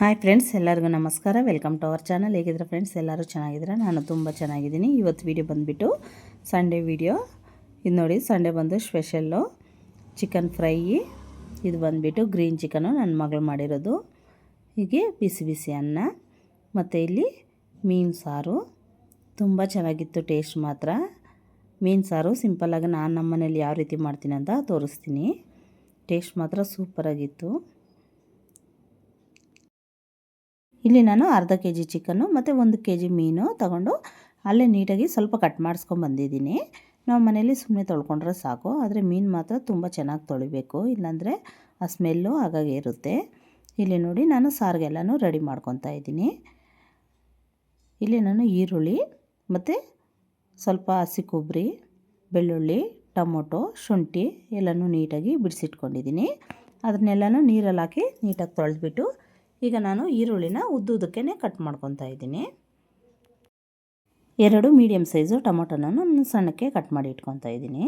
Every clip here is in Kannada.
ಹಾಯ್ ಫ್ರೆಂಡ್ಸ್, ಎಲ್ಲರಿಗೂ ನಮಸ್ಕಾರ. ವೆಲ್ಕಮ್ ಟು ಅವರ್ ಚಾನಲ್ ಹೇಗಿದ್ರೆ ಫ್ರೆಂಡ್ಸ್ ಎಲ್ಲರೂ ಚೆನ್ನಾಗಿದ್ದೀರಾ? ನಾನು ತುಂಬ ಚೆನ್ನಾಗಿದ್ದೀನಿ. ಇವತ್ತು ವಿಡಿಯೋ ಬಂದುಬಿಟ್ಟು ಸಂಡೇ ವಿಡಿಯೋ ಇದು ನೋಡಿ ಸಂಡೇ ಬಂದು ಸ್ಪೆಷಲ್ಲು ಚಿಕನ್ ಫ್ರೈ ಇದು ಬಂದುಬಿಟ್ಟು ಗ್ರೀನ್ ಚಿಕನು ನನ್ನ ಮಗಳು ಮಾಡಿರೋದು. ಹೀಗೆ ಬಿಸಿ ಬಿಸಿ ಅನ್ನ, ಮತ್ತು ಇಲ್ಲಿ ಮೀನು ಸಾರು. ತುಂಬ ಚೆನ್ನಾಗಿತ್ತು ಟೇಸ್ಟ್ ಮಾತ್ರ. ಮೀನು ಸಾರು ಸಿಂಪಲ್ಲಾಗಿ ನಾನು ನಮ್ಮ ಮನೇಲಿ ಯಾವ ರೀತಿ ಮಾಡ್ತೀನಿ ಅಂತ ತೋರಿಸ್ತೀನಿ. ಟೇಸ್ಟ್ ಮಾತ್ರ ಸೂಪರಾಗಿತ್ತು ಇಲ್ಲಿ ನಾನು ಅರ್ಧ ಕೆ ಜಿ ಚಿಕನ್ನು ಮತ್ತು ಒಂದು ಕೆ ಜಿ ಮೀನು ತಗೊಂಡು ಅಲ್ಲೇ ನೀಟಾಗಿ ಸ್ವಲ್ಪ ಕಟ್ ಮಾಡಿಸ್ಕೊಂಡು ಬಂದಿದ್ದೀನಿ. ನಾವು ಮನೇಲಿ ಸುಮ್ಮನೆ ತೊಳ್ಕೊಂಡ್ರೆ ಸಾಕು, ಆದರೆ ಮೀನು ಮಾತ್ರ ತುಂಬ ಚೆನ್ನಾಗಿ ತೊಳಿಬೇಕು, ಇಲ್ಲಾಂದರೆ ಆ ಸ್ಮೆಲ್ಲು ಹಾಗಾಗಿ ಇರುತ್ತೆ. ಇಲ್ಲಿ ನೋಡಿ ನಾನು ಸಾರಿಗೆಲ್ಲನೂ ರೆಡಿ ಮಾಡ್ಕೊತಾ ಇದ್ದೀನಿ. ಇಲ್ಲಿ ನಾನು ಈರುಳ್ಳಿ ಮತ್ತು ಸ್ವಲ್ಪ ಹಸಿ ಕೊಬ್ಬರಿ ಬೆಳ್ಳುಳ್ಳಿ, ಟೊಮೊಟೊ, ಶುಂಠಿ ಎಲ್ಲನೂ ನೀಟಾಗಿ ಬಿಡಿಸಿಟ್ಕೊಂಡಿದ್ದೀನಿ. ಅದನ್ನೆಲ್ಲನೂ ನೀರಲ್ಲಿ ಹಾಕಿ ನೀಟಾಗಿ ತೊಳೆದ್ಬಿಟ್ಟು ಈಗ ನಾನು ಈರುಳ್ಳಿನ ಉದ್ದುದಕ್ಕೆ ಕಟ್ ಮಾಡ್ಕೊತಾ ಇದ್ದೀನಿ. ಎರಡು ಮೀಡಿಯಮ್ ಸೈಜು ನಾನು ಸಣ್ಣಕ್ಕೆ ಕಟ್ ಮಾಡಿ ಇಟ್ಕೊತಾ ಇದ್ದೀನಿ.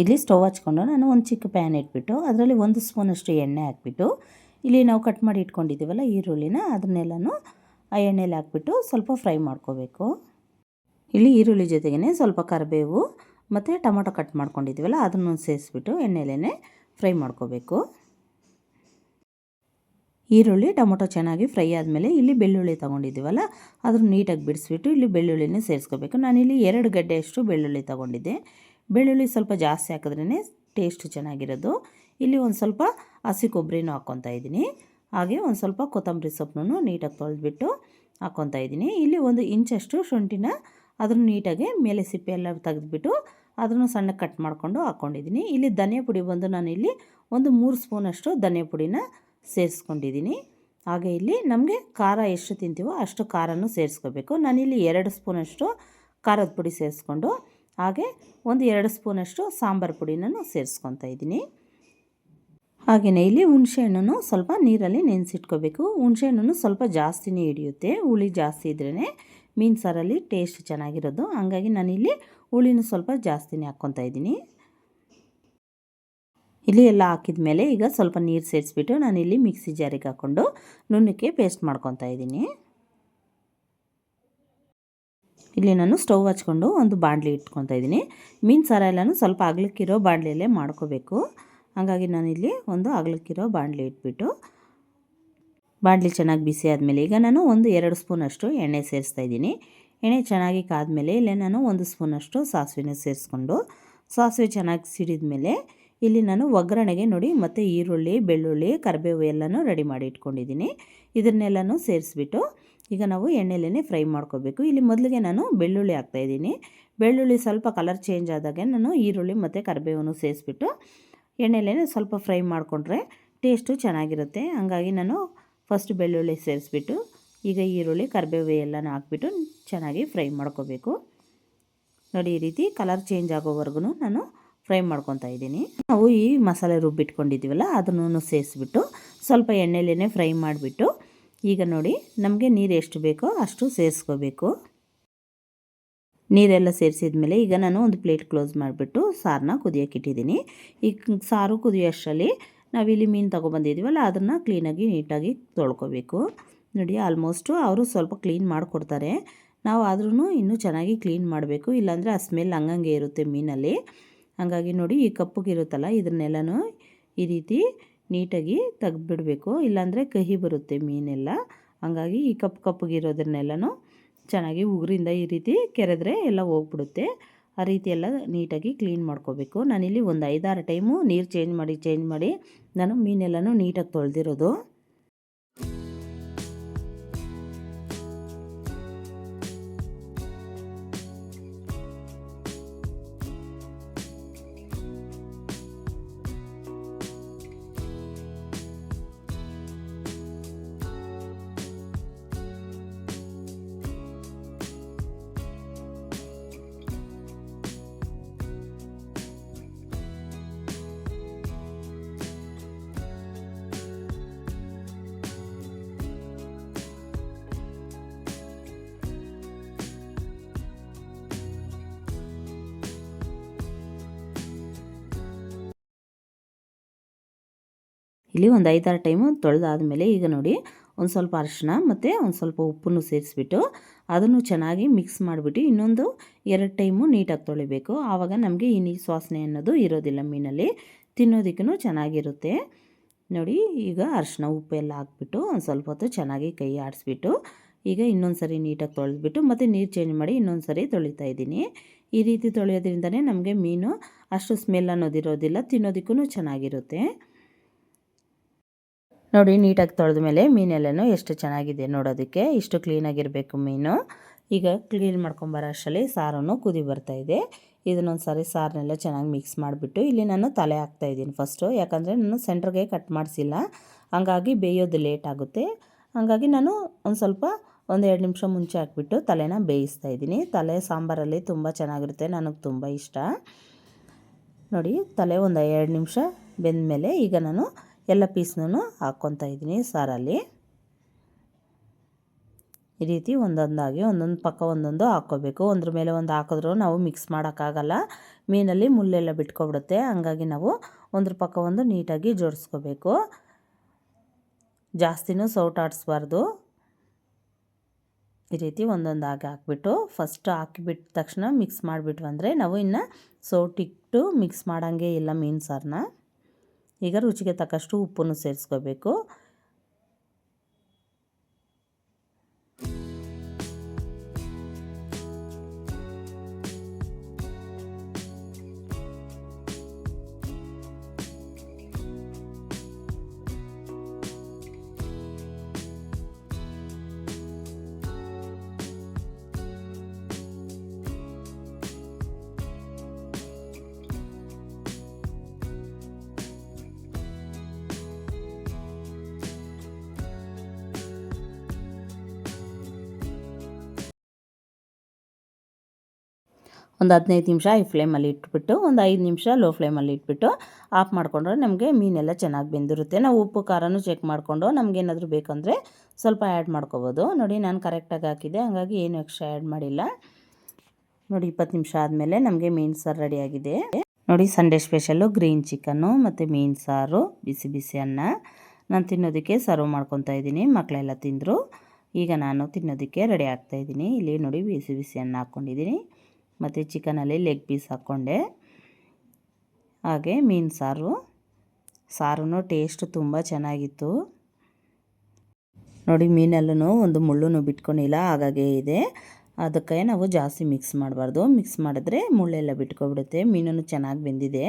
ಇಲ್ಲಿ ಸ್ಟವ್ ಹಚ್ಕೊಂಡು ನಾನು ಒಂದು ಚಿಕ್ಕ ಪ್ಯಾನ್ ಇಟ್ಬಿಟ್ಟು ಅದರಲ್ಲಿ ಒಂದು ಸ್ಪೂನಷ್ಟು ಎಣ್ಣೆ ಹಾಕ್ಬಿಟ್ಟು ಇಲ್ಲಿ ನಾವು ಕಟ್ ಮಾಡಿ ಇಟ್ಕೊಂಡಿದ್ದೀವಲ್ಲ ಈರುಳ್ಳಿನ ಅದನ್ನೆಲ್ಲನೂ ಆ ಎಣ್ಣೆಲಿ ಹಾಕ್ಬಿಟ್ಟು ಸ್ವಲ್ಪ ಫ್ರೈ ಮಾಡ್ಕೋಬೇಕು. ಇಲ್ಲಿ ಈರುಳ್ಳಿ ಜೊತೆಗೇ ಸ್ವಲ್ಪ ಕರಿಬೇವು ಮತ್ತು ಟೊಮೊಟೊ ಕಟ್ ಮಾಡ್ಕೊಂಡಿದ್ದೀವಲ್ಲ ಅದನ್ನು ಸೇರಿಸ್ಬಿಟ್ಟು ಎಣ್ಣೆಲೇ ಫ್ರೈ ಮಾಡ್ಕೋಬೇಕು. ಈರುಳ್ಳಿ, ಟೊಮೊಟೊ ಚೆನ್ನಾಗಿ ಫ್ರೈ ಆದಮೇಲೆ ಇಲ್ಲಿ ಬೆಳ್ಳುಳ್ಳಿ ತೊಗೊಂಡಿದ್ದೀವಲ್ಲ, ಅದನ್ನು ನೀಟಾಗಿ ಬಿಡಿಸ್ಬಿಟ್ಟು ಇಲ್ಲಿ ಬೆಳ್ಳುಳ್ಳಿನೇ ಸೇರಿಸ್ಕೋಬೇಕು. ನಾನಿಲ್ಲಿ ಎರಡು ಗಡ್ಡೆಯಷ್ಟು ಬೆಳ್ಳುಳ್ಳಿ ತೊಗೊಂಡಿದ್ದೆ. ಬೆಳ್ಳುಳ್ಳಿ ಸ್ವಲ್ಪ ಜಾಸ್ತಿ ಹಾಕಿದ್ರೇ ಟೇಸ್ಟ್ ಚೆನ್ನಾಗಿರೋದು. ಇಲ್ಲಿ ಒಂದು ಸ್ವಲ್ಪ ಹಸಿ ಕೊಬ್ಬರಿನೂ ಹಾಕ್ಕೊತಾ ಇದ್ದೀನಿ. ಹಾಗೆ ಒಂದು ಸ್ವಲ್ಪ ಕೊತ್ತಂಬರಿ ಸೊಪ್ಪನ್ನು ನೀಟಾಗಿ ತೊಳೆದ್ಬಿಟ್ಟು ಹಾಕ್ಕೊತಾ ಇದ್ದೀನಿ. ಇಲ್ಲಿ ಒಂದು ಇಂಚಷ್ಟು ಶುಂಠಿನ ಅದನ್ನು ನೀಟಾಗಿ ಮೇಲೆ ಸಿಪ್ಪೆ ಎಲ್ಲ ತೆಗೆದ್ಬಿಟ್ಟು ಅದನ್ನು ಸಣ್ಣ ಕಟ್ ಮಾಡಿಕೊಂಡು ಹಾಕ್ಕೊಂಡಿದ್ದೀನಿ. ಇಲ್ಲಿ ಧನಿಯಾ ಪುಡಿ ಬಂದು ನಾನಿಲ್ಲಿ ಒಂದು ಮೂರು ಸ್ಪೂನಷ್ಟು ಧನಿಯಾ ಪುಡಿನ ಸೇರಿಸ್ಕೊಂಡಿದ್ದೀನಿ. ಹಾಗೆ ಇಲ್ಲಿ ನಮಗೆ ಖಾರ ಎಷ್ಟು ತಿಂತೀವೋ ಅಷ್ಟು ಖಾರನೂ ಸೇರಿಸ್ಕೋಬೇಕು. ನಾನಿಲ್ಲಿ ಎರಡು ಸ್ಪೂನಷ್ಟು ಖಾರದ ಪುಡಿ ಸೇರಿಸ್ಕೊಂಡು, ಹಾಗೆ ಒಂದು ಎರಡು ಸ್ಪೂನಷ್ಟು ಸಾಂಬಾರು ಪುಡಿನೂ ಸೇರಿಸ್ಕೊತಾ ಇದ್ದೀನಿ. ಹಾಗೆಯೇ ಇಲ್ಲಿ ಹುಣಸೆಹಣ್ಣು ಸ್ವಲ್ಪ ನೀರಲ್ಲಿ ನೆನೆಸಿಟ್ಕೋಬೇಕು. ಹುಣಸೆಹಣ್ಣು ಸ್ವಲ್ಪ ಜಾಸ್ತಿನೇ ಹಿಡಿಯುತ್ತೆ. ಹುಳಿ ಜಾಸ್ತಿ ಇದ್ರೇ ಮೀನು ಸಾರಲ್ಲಿ ಟೇಸ್ಟ್ ಚೆನ್ನಾಗಿರೋದು. ಹಾಗಾಗಿ ನಾನಿಲ್ಲಿ ಹುಳಿನೂ ಸ್ವಲ್ಪ ಜಾಸ್ತಿನೇ ಹಾಕ್ಕೊತಾ ಇದ್ದೀನಿ. ಇಲ್ಲಿ ಎಲ್ಲ ಹಾಕಿದ ಮೇಲೆ ಈಗ ಸ್ವಲ್ಪ ನೀರು ಸೇರಿಸ್ಬಿಟ್ಟು ಇಲ್ಲಿ ಮಿಕ್ಸಿ ಜಾರಿಗೆ ಹಾಕ್ಕೊಂಡು ನುಣ್ಣಕ್ಕೆ ಪೇಸ್ಟ್ ಮಾಡ್ಕೊತಾ ಇದ್ದೀನಿ. ಇಲ್ಲಿ ನಾನು ಸ್ಟವ್ ಹಚ್ಕೊಂಡು ಒಂದು ಬಾಣಲಿ ಇಟ್ಕೊತಾ ಇದ್ದೀನಿ. ಮೀನು ಸಾರ ಎಲ್ಲನೂ ಸ್ವಲ್ಪ ಅಗಲಕ್ಕಿರೋ ಬಾಣಲಿಯಲ್ಲೇ ಮಾಡ್ಕೋಬೇಕು. ಹಾಗಾಗಿ ನಾನಿಲ್ಲಿ ಒಂದು ಅಗಲಕ್ಕಿರೋ ಬಾಣಲಿ ಇಟ್ಬಿಟ್ಟು ಬಾಣಲಿ ಚೆನ್ನಾಗಿ ಬಿಸಿ ಆದಮೇಲೆ ಈಗ ನಾನು ಒಂದು ಎರಡು ಸ್ಪೂನಷ್ಟು ಎಣ್ಣೆ ಸೇರಿಸ್ತಾ ಇದ್ದೀನಿ. ಎಣ್ಣೆ ಚೆನ್ನಾಗಿ ಕಾದ್ಮೇಲೆ ಇಲ್ಲೇ ನಾನು ಒಂದು ಸ್ಪೂನಷ್ಟು ಸಾಸಿವೆನ ಸೇರಿಸ್ಕೊಂಡು ಸಾಸಿವೆ ಚೆನ್ನಾಗಿ ಸಿಡಿದ ಮೇಲೆ ಇಲ್ಲಿ ನಾನು ಒಗ್ಗರಣೆಗೆ ನೋಡಿ, ಮತ್ತು ಈರುಳ್ಳಿ, ಬೆಳ್ಳುಳ್ಳಿ, ಕರಿಬೇವು ಎಲ್ಲನೂ ರೆಡಿ ಮಾಡಿ ಇಟ್ಕೊಂಡಿದ್ದೀನಿ. ಇದನ್ನೆಲ್ಲನೂ ಸೇರಿಸ್ಬಿಟ್ಟು ಈಗ ನಾವು ಎಣ್ಣೆಲೇ ಫ್ರೈ ಮಾಡ್ಕೋಬೇಕು. ಇಲ್ಲಿ ಮೊದಲಿಗೆ ನಾನು ಬೆಳ್ಳುಳ್ಳಿ ಹಾಕ್ತಾಯಿದ್ದೀನಿ ಬೆಳ್ಳುಳ್ಳಿ ಸ್ವಲ್ಪ ಕಲರ್ ಚೇಂಜ್ ಆದಾಗೆ ನಾನು ಈರುಳ್ಳಿ ಮತ್ತು ಕರಿಬೇವನ್ನು ಸೇರಿಸ್ಬಿಟ್ಟು ಎಣ್ಣೆಲೇ ಸ್ವಲ್ಪ ಫ್ರೈ ಮಾಡಿಕೊಂಡ್ರೆ ಟೇಸ್ಟು ಚೆನ್ನಾಗಿರುತ್ತೆ. ಹಂಗಾಗಿ ನಾನು ಫಸ್ಟ್ ಬೆಳ್ಳುಳ್ಳಿ ಸೇರಿಸ್ಬಿಟ್ಟು ಈಗ ಈರುಳ್ಳಿ, ಕರಿಬೇವು ಎಲ್ಲನೂ ಹಾಕ್ಬಿಟ್ಟು ಚೆನ್ನಾಗಿ ಫ್ರೈ ಮಾಡ್ಕೋಬೇಕು. ನೋಡಿ, ಈ ರೀತಿ ಕಲರ್ ಚೇಂಜ್ ಆಗೋವರೆಗೂ ನಾನು ಫ್ರೈ ಮಾಡ್ಕೊತಾ ಇದ್ದೀನಿ. ನಾವು ಈ ಮಸಾಲೆ ರುಬ್ಬಿಟ್ಕೊಂಡಿದ್ದೀವಲ್ಲ ಅದನ್ನು ಸೇರಿಸ್ಬಿಟ್ಟು ಸ್ವಲ್ಪ ಎಣ್ಣೆಲೇ ಫ್ರೈ ಮಾಡಿಬಿಟ್ಟು, ಈಗ ನೋಡಿ ನಮಗೆ ನೀರು ಎಷ್ಟು ಬೇಕೋ ಅಷ್ಟು ಸೇರಿಸ್ಕೋಬೇಕು ನೀರೆಲ್ಲ ಸೇರಿಸಿದ ಮೇಲೆ ಈಗ ನಾನು ಒಂದು ಪ್ಲೇಟ್ ಕ್ಲೋಸ್ ಮಾಡಿಬಿಟ್ಟು ಸಾರನ್ನ ಕುದಿಯೋಕೆ ಇಟ್ಟಿದ್ದೀನಿ. ಈಗ ಸಾರು ಕುದಿಯೋಷ್ಟರಲ್ಲಿ ನಾವಿಲ್ಲಿ ಮೀನು ತೊಗೊಬಂದಿದ್ದೀವಲ್ಲ, ಅದನ್ನು ಕ್ಲೀನಾಗಿ ನೀಟಾಗಿ ತೊಳ್ಕೊಬೇಕು. ನೋಡಿ, ಆಲ್ಮೋಸ್ಟು ಅವರು ಸ್ವಲ್ಪ ಕ್ಲೀನ್ ಮಾಡಿಕೊಡ್ತಾರೆ. ನಾವು ಆದ್ರೂ ಇನ್ನೂ ಚೆನ್ನಾಗಿ ಕ್ಲೀನ್ ಮಾಡಬೇಕು, ಇಲ್ಲಾಂದರೆ ಆ ಸ್ಮೆಲ್ ಹಂಗಂಗೆ ಇರುತ್ತೆ ಮೀನಲ್ಲಿ. ಹಾಗಾಗಿ ನೋಡಿ ಈ ಕಪ್ಪಗಿರುತ್ತಲ್ಲ ಇದನ್ನೆಲ್ಲನೂ ಈ ರೀತಿ ನೀಟಾಗಿ ತೆಗ್ದುಬಿಡಬೇಕು. ಇಲ್ಲಾಂದರೆ ಕಹಿ ಬರುತ್ತೆ ಮೀನೆಲ್ಲ. ಹಾಗಾಗಿ ಈ ಕಪ್ಪು ಕಪ್ಪಗಿರೋದನ್ನೆಲ್ಲನೂ ಚೆನ್ನಾಗಿ ಉಗುರಿಂದ ಈ ರೀತಿ ಕೆರೆದ್ರೆ ಎಲ್ಲ ಹೋಗ್ಬಿಡುತ್ತೆ. ಆ ರೀತಿ ಎಲ್ಲ ನೀಟಾಗಿ ಕ್ಲೀನ್ ಮಾಡ್ಕೋಬೇಕು. ನಾನಿಲ್ಲಿ ಒಂದು ಐದಾರು ಟೈಮು ನೀರು ಚೇಂಜ್ ಮಾಡಿ ಚೇಂಜ್ ಮಾಡಿ ನಾನು ಮೀನೆಲ್ಲನೂ ನೀಟಾಗಿ ತೊಳೆದಿರೋದು. ಇಲ್ಲಿ ಒಂದು ಐದಾರು ಟೈಮು ತೊಳೆದಾದ್ಮೇಲೆ ಈಗ ನೋಡಿ ಒಂದು ಸ್ವಲ್ಪ ಅರಿಶಿನ ಮತ್ತು ಒಂದು ಸ್ವಲ್ಪ ಉಪ್ಪನ್ನು ಸೇರಿಸ್ಬಿಟ್ಟು ಅದನ್ನು ಚೆನ್ನಾಗಿ ಮಿಕ್ಸ್ ಮಾಡಿಬಿಟ್ಟು ಇನ್ನೊಂದು ಎರಡು ಟೈಮು ನೀಟಾಗಿ ತೊಳಿಬೇಕು. ಆವಾಗ ನಮಗೆ ಈ ನೀರು ಸುವಾಸನೆ ಅನ್ನೋದು ಇರೋದಿಲ್ಲ ಮೀನಲ್ಲಿ. ತಿನ್ನೋದಕ್ಕೂ ಚೆನ್ನಾಗಿರುತ್ತೆ. ನೋಡಿ ಈಗ ಅರಿಶಿನ ಉಪ್ಪೆಲ್ಲ ಹಾಕ್ಬಿಟ್ಟು ಒಂದು ಸ್ವಲ್ಪ ಹೊತ್ತು ಚೆನ್ನಾಗಿ ಕೈ ಆಡಿಸ್ಬಿಟ್ಟು ಈಗ ಇನ್ನೊಂದು ಸರಿ ನೀಟಾಗಿ ತೊಳೆದ್ಬಿಟ್ಟು ಮತ್ತು ನೀರು ಚೇಂಜ್ ಮಾಡಿ ಇನ್ನೊಂದು ಸರಿ ತೊಳಿತಾ ಇದ್ದೀನಿ. ಈ ರೀತಿ ತೊಳೆಯೋದ್ರಿಂದನೇ ನಮಗೆ ಮೀನು ಅಷ್ಟು ಸ್ಮೆಲ್ ಅನ್ನೋದಿರೋದಿಲ್ಲ ತಿನ್ನೋದಕ್ಕೂ ಚೆನ್ನಾಗಿರುತ್ತೆ. ನೋಡಿ, ನೀಟಾಗಿ ತೊಳೆದ ಮೇಲೆ ಮೀನೆಲ್ಲನೂ ಎಷ್ಟು ಚೆನ್ನಾಗಿದೆ ನೋಡೋದಕ್ಕೆ. ಇಷ್ಟು ಕ್ಲೀನಾಗಿರಬೇಕು ಮೀನು. ಈಗ ಕ್ಲೀನ್ ಮಾಡ್ಕೊಂಬರೋ ಅಷ್ಟರಲ್ಲಿ ಸಾರನ್ನು ಕುದಿ ಇದೆ. ಇದನ್ನೊಂದು ಸಾರಿ ಸಾರನ್ನೆಲ್ಲ ಚೆನ್ನಾಗಿ ಮಿಕ್ಸ್ ಮಾಡಿಬಿಟ್ಟು ಇಲ್ಲಿ ನಾನು ತಲೆ ಹಾಕ್ತಾಯಿದ್ದೀನಿ ಫಸ್ಟು ಯಾಕಂದರೆ ನಾನು ಸೆಂಟ್ರಿಗೆ ಕಟ್ ಮಾಡಿಸಿಲ್ಲ. ಹಂಗಾಗಿ ಬೇಯೋದು ಲೇಟ್ ಆಗುತ್ತೆ. ಹಾಗಾಗಿ ನಾನು ಒಂದು ಸ್ವಲ್ಪ ಒಂದು ಎರಡು ನಿಮಿಷ ಮುಂಚೆ ಹಾಕ್ಬಿಟ್ಟು ತಲೆನ ಬೇಯಿಸ್ತಾ ಇದ್ದೀನಿ. ತಲೆ ಸಾಂಬಾರಲ್ಲಿ ತುಂಬ ಚೆನ್ನಾಗಿರುತ್ತೆ, ನನಗೆ ತುಂಬ ಇಷ್ಟ. ನೋಡಿ, ತಲೆ ಒಂದು ಎರಡು ನಿಮಿಷ ಬೆಂದಮೇಲೆ ಈಗ ನಾನು ಎಲ್ಲ ಪೀಸ್ನೂ ಹಾಕ್ಕೊತಾ ಇದ್ದೀನಿ ಸಾರಲ್ಲಿ. ಈ ರೀತಿ ಒಂದೊಂದಾಗಿ, ಒಂದೊಂದು ಪಕ್ಕ ಒಂದೊಂದು ಹಾಕ್ಕೋಬೇಕು. ಒಂದ್ರ ಮೇಲೆ ಒಂದು ಹಾಕಿದ್ರು ನಾವು ಮಿಕ್ಸ್ ಮಾಡೋಕ್ಕಾಗಲ್ಲ. ಮೀನಲ್ಲಿ ಮುಳ್ಳೆಲ್ಲ ಬಿಟ್ಕೊಬಿಡುತ್ತೆ. ಹಂಗಾಗಿ ನಾವು ಒಂದ್ರ ಪಕ್ಕ ಒಂದು ನೀಟಾಗಿ ಜೋಡಿಸ್ಕೋಬೇಕು. ಜಾಸ್ತಿನೂ ಸೌಟಾಡಿಸ್ಬಾರ್ದು ಈ ರೀತಿ ಒಂದೊಂದಾಗಿ ಹಾಕ್ಬಿಟ್ಟು ಫಸ್ಟ್ ಹಾಕಿಬಿಟ್ಟ ತಕ್ಷಣ ಮಿಕ್ಸ್ ಮಾಡಿಬಿಟ್ವು ಅಂದರೆ ನಾವು ಇನ್ನು ಸೌಟಿಟ್ಟು ಮಿಕ್ಸ್ ಮಾಡೋಂಗೆ ಇಲ್ಲ ಮೀನು ಸಾರನ್ನ ಈಗ ರುಚಿಗೆ ತಕ್ಕಷ್ಟು ಉಪ್ಪನ್ನು ಸೇರಿಸ್ಕೋಬೇಕು. ಒಂದು ಹದಿನೈದು ನಿಮಿಷ ಐ ಫ್ಲೇಮಲ್ಲಿ ಇಟ್ಬಿಟ್ಟು, ಒಂದು ಐದು ನಿಮಿಷ ಲೋ ಫ್ಲೇಮಲ್ಲಿ ಇಟ್ಬಿಟ್ಟು ಆಫ್ ಮಾಡಿಕೊಂಡ್ರೆ ನಮಗೆ ಮೀನೆಲ್ಲ ಚೆನ್ನಾಗಿ ಬೆಂದಿರುತ್ತೆ. ನಾವು ಉಪ್ಪು, ಖಾರನೂ ಚೆಕ್ ಮಾಡಿಕೊಂಡು ನಮಗೇನಾದರೂ ಬೇಕಂದರೆ ಸ್ವಲ್ಪ ಆ್ಯಡ್ ಮಾಡ್ಕೋಬೋದು. ನೋಡಿ, ನಾನು ಕರೆಕ್ಟಾಗಿ ಹಾಕಿದೆ ಹಾಗಾಗಿ ಏನು ಎಕ್ಸ್ಟ್ರಾ ಆ್ಯಡ್ ಮಾಡಿಲ್ಲ. ನೋಡಿ, ಇಪ್ಪತ್ತು ನಿಮಿಷ ಆದಮೇಲೆ ನಮಗೆ ಮೀನು ಸಾರು ರೆಡಿಯಾಗಿದೆ ನೋಡಿ ಸಂಡೇ ಸ್ಪೆಷಲ್ಲು ಗ್ರೀನ್ ಚಿಕನ್ನು ಮತ್ತು ಮೀನು ಸಾರು, ಬಿಸಿ ಬಿಸಿ ಅನ್ನ. ನಾನು ತಿನ್ನೋದಕ್ಕೆ ಸರ್ವ್ ಮಾಡ್ಕೊತಾ ಇದ್ದೀನಿ ಮಕ್ಕಳೆಲ್ಲ ತಿಂದರು. ಈಗ ನಾನು ತಿನ್ನೋದಕ್ಕೆ ರೆಡಿ ಆಗ್ತಾಯಿದ್ದೀನಿ ಇಲ್ಲಿ ನೋಡಿ, ಬಿಸಿ ಬಿಸಿ ಅನ್ನ ಹಾಕ್ಕೊಂಡಿದ್ದೀನಿ ಮತ್ತು ಚಿಕನಲ್ಲಿ ಲೆಗ್ ಪೀಸ್ ಹಾಕ್ಕೊಂಡೆ. ಹಾಗೆ ಮೀನು ಸಾರು. ಸಾರು ಟೇಸ್ಟ್ ತುಂಬ ಚೆನ್ನಾಗಿತ್ತು. ನೋಡಿ, ಮೀನಲ್ಲೂ ಒಂದು ಮುಳ್ಳು ಬಿಟ್ಕೊಂಡಿಲ್ಲ, ಹಾಗಾಗೇ ಇದೆ. ಅದಕ್ಕೆ ನಾವು ಜಾಸ್ತಿ ಮಿಕ್ಸ್ ಮಾಡಬಾರ್ದು. ಮಿಕ್ಸ್ ಮಾಡಿದ್ರೆ ಮುಳ್ಳೆಲ್ಲ ಬಿಟ್ಕೊಬಿಡುತ್ತೆ. ಮೀನನ್ನು ಚೆನ್ನಾಗಿ ಬೆಂದಿದೆ.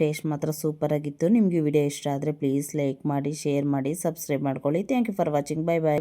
ಟೇಸ್ಟ್ ಮಾತ್ರ ಸೂಪರಾಗಿತ್ತು ನಿಮಗೆ ವಿಡಿಯೋ ಇಷ್ಟ ಆದರೆ ಪ್ಲೀಸ್ ಲೈಕ್ ಮಾಡಿ ಶೇರ್ ಮಾಡಿ ಸಬ್ಸ್ಕ್ರೈಬ್ ಮಾಡ್ಕೊಳ್ಳಿ. Thank you for watching bye bye